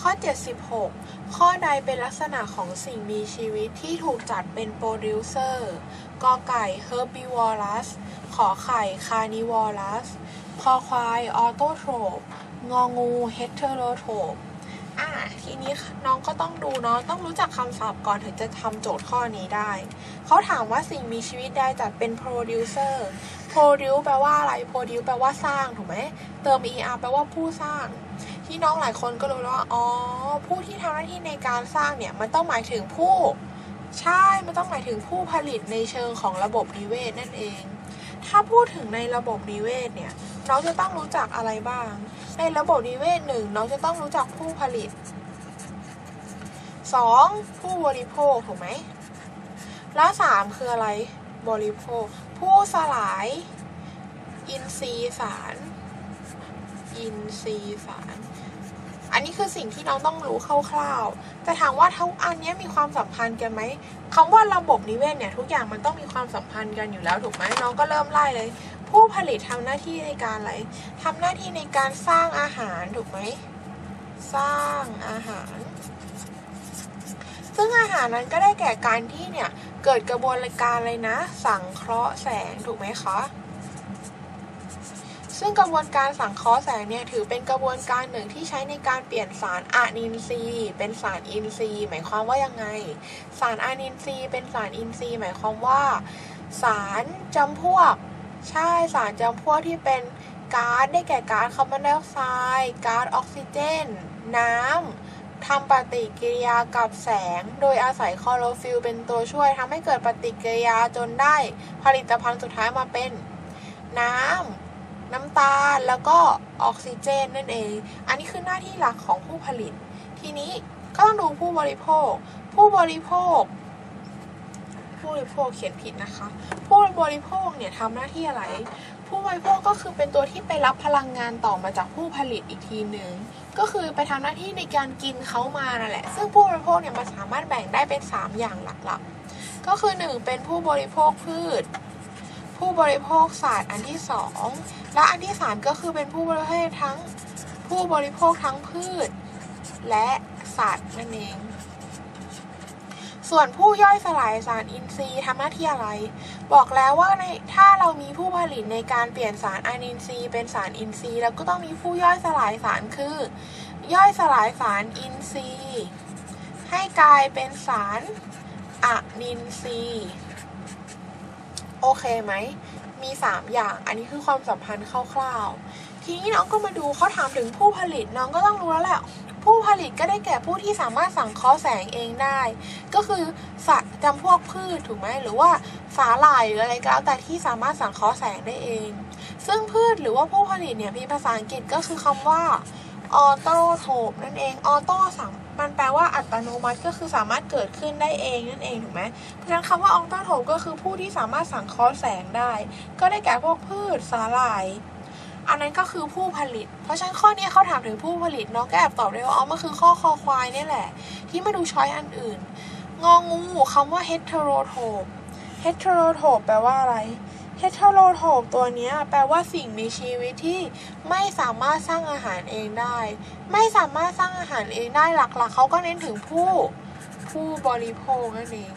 ข้อ 76 ข้อใดเป็นลักษณะของสิ่งมีชีวิตที่ถูกจัดเป็นโปรดิวเซอร์ กอไก่ herbivorous ขอไข่ carnivorous คอควาย autotroph งองู heterotroph อะทีนี้น้องก็ต้องดูเนาะต้องรู้จักคำศัพท์ก่อนถึงจะทำโจทย์ข้อนี้ได้ เขาถามว่าสิ่งมีชีวิตใดจัดเป็น producer produce แปลว่าอะไร produce แปลว่าสร้างถูกไหมเติม er แปลว่าผู้สร้าง ที่น้องหลายคนก็รู้แล้วว่าอ๋อผู้ที่ทำหน้าที่ในการสร้างเนี่ยมันต้องหมายถึงผู้ ใช่มันต้องหมายถึงผู้ผลิตในเชิงของระบบนิเวศนั่นเอง ถ้าพูดถึงในระบบนิเวศเนี่ยน้องจะต้องรู้จักอะไรบ้าง ในระบบนิเวศหนึ่งน้องจะต้องรู้จักผู้ผลิตสองผู้บริโภคถูกไหมแล้วสามคืออะไรบริโภค ผู้สลาย อินทรีย์สาร อินทรีย์สาร อันนี้คือสิ่งที่น้องต้องรู้คร่าวๆ แต่ถามว่าทั้งอันเนี้ยมีความสัมพันธ์กันไหมคำว่าระบบนิเวศเนี่ยทุกอย่างมันต้องมีความสัมพันธ์กันอยู่แล้วถูกไหมน้องก็เริ่มไล่เลย ผู้ผลิตทำหน้าที่ในการอะไรทำหน้าที่ในการสร้างอาหารถูกไหมสร้างอาหาร ซึ่งอาหารนั้นก็ได้แก่การที่เนี่ยเกิดกระบวนการอะไรนะ สังเคราะห์แสงถูกไหมคะ ซึ่งกระบวนการสังเคราะห์แสงเนี่ยถือเป็นกระบวนการหนึ่งที่ใช้ในการเปลี่ยนสารอะนินทรีย์เป็นสารอินทรีย์หมายความว่ายังไง สารอะนินทรีย์เป็นสารอินทรีย์หมายความว่า สารจำพวก ใช่สารจำพวกที่เป็นก๊าซได้แก่ก๊าซคาร์บอนไดออกไซด์ก๊าซออกซิเจน น้ำทำปฏิกิริยากับแสง โดยอาศัยคลอโรฟิลล์เป็นตัวช่วยทำให้เกิดปฏิกิริยาจนได้ผลิตภัณฑ์สุดท้ายมาเป็น น้ำ น้ำตาลแล้วก็ออกซิเจนนั่นเอง อันนี้คือหน้าที่หลักของผู้ผลิต ทีนี้ก็ต้องดูผู้บริโภค ผู้บริโภค ผู้บริโภคเขียนผิดนะคะ ผู้บริโภคเนี่ยทำหน้าที่อะไร ผู้บริโภคก็คือเป็นตัวที่ไปรับพลังงานต่อมาจากผู้ผลิตอีกทีหนึ่งก็คือไปทำหน้าที่ในการกินเขามานั่นแหละ ซึ่งผู้บริโภคเนี่ยมันสามารถแบ่งได้เป็น 3 อย่างหลักๆ ก็คือ 1 เป็นผู้บริโภคพืช ผู้บริโภคสัตว์อันที่ 2 และอันที่ 3 ก็คือเป็นผู้บริโภคทั้งผู้บริโภคทั้งพืช และสัตว์นั่นเอง ส่วนผู้ย่อยสลายสารอินทรีย์ทำหน้าที่อะไร บอกแล้วว่าในถ้าเรามีผู้ผลิตในการเปลี่ยนสารอนินทรีย์เป็นสารอินทรีย์แล้วก็ต้องมีผู้ย่อยสลายสารคือ ย่อยสลายสารอินทรีย์ ให้กลายเป็นสารอะนินทรีย์ โอเคไหม มี 3 อย่าง อันนี้คือความสัมพันธ์คร่าวๆ ทีนี้น้องก็มาดูเขาถามถึงผู้ผลิตน้องก็ต้องรู้แล้วแหละ ผู้ผลิตก็ได้แก่ผู้ที่สามารถสังเคราะห์แสงเองได้ ก็คือสัตว์จำพวกพืชถูกไหมหรือว่าสาหร่ายหรืออะไรก็แล้วแต่ที่สามารถสังเคราะห์แสงได้เอง ซึ่งพืชหรือว่าผู้ผลิตเนี่ยมีภาษาอังกฤษก็คือคำว่า ออโตโทปนั่นเองออโต้สังมันแปลว่าอัตโนมัติก็คือสามารถเกิดขึ้นได้เองนั่นเองถูกไหมเพราะฉะนั้นคำว่าออโตโทปก็คือผู้ที่สามารถสังเคราะห์แสงได้ ก็ได้แก่พวกพืชสาหร่าย อันนั้นก็คือผู้ผลิต เพราะฉะนั้นข้อนี้เขาถามถึงผู้ผลิตเนาะก็แอบตอบได้ว่าอ๋อมันคือข้อคอควายนี่แหละ ที่มาดูช้อยอันอื่น งองูคำว่า heterotroph heterotroph แปลว่าอะไร heterotroph ตัวนี้แปลว่าสิ่งมีชีวิตที่ไม่สามารถสร้างอาหารเองได้ ไม่สามารถสร้างอาหารเองได้หลักๆเขาก็เน้นถึงผู้ผู้บริโภคนั่นเอง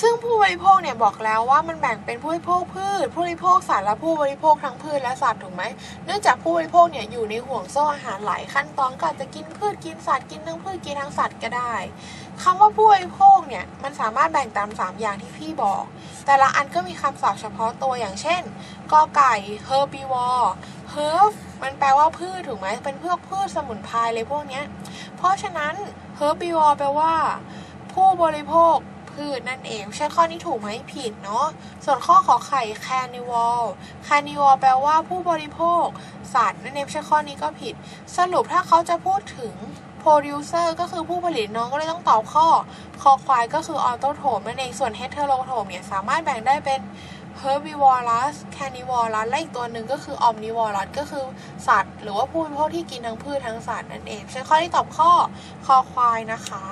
ซึ่งผู้บริโภคเนี่ยบอกแล้วว่ามันแบ่งเป็นผู้บริโภคพืช ผู้บริโภคสัตว์และผู้บริโภคทั้งพืชและสัตว์ถูกไหมเนื่องจากผู้บริโภคเนี่ยอยู่ในห่วงโซ่อาหารหลายขั้นตอนก็อาจจะกินพืชกินสัตว์กินทั้งพืชกินทั้งสัตว์ก็ได้ คำว่าผู้บริโภคเนี่ยมันสามารถแบ่งตาม 3 อย่างที่พี่บอก แต่ละอันก็มีคำศัพท์เฉพาะตัวอย่างเช่นกอไก่ herbivore herb มันแปลว่าพืชถูกไหมเป็นพวกพืชสมุนไพรเลยพวกเนี้ยเพราะฉะนั้น herbivore แปลว่า ผู้บริโภค พืชนั่นเองใช่ข้อนี้ถูกไหมผิดเนาะส่วนข้อขอไข่ carnivore carnivore แปลว่าผู้บริโภค สัตว์นั่นเองใช่ข้อนี้ก็ผิด สรุปถ้าเขาจะพูดถึง producer ก็คือผู้ผลิตน้องก็เลยต้องตอบข้อคอควายก็คือ autotroph นั่นเอง ส่วน heterotroph เนี่ยสามารถแบ่งได้เป็น herbivorous carnivorous และอีกตัวหนึ่งก็คือ omnivorous ก็คือสัตว์ หรือว่าผู้บริโภคที่กินทั้งพืชทั้งสัตว์นั่นเองใช่ข้อที่ตอบข้อคอควายนะคะ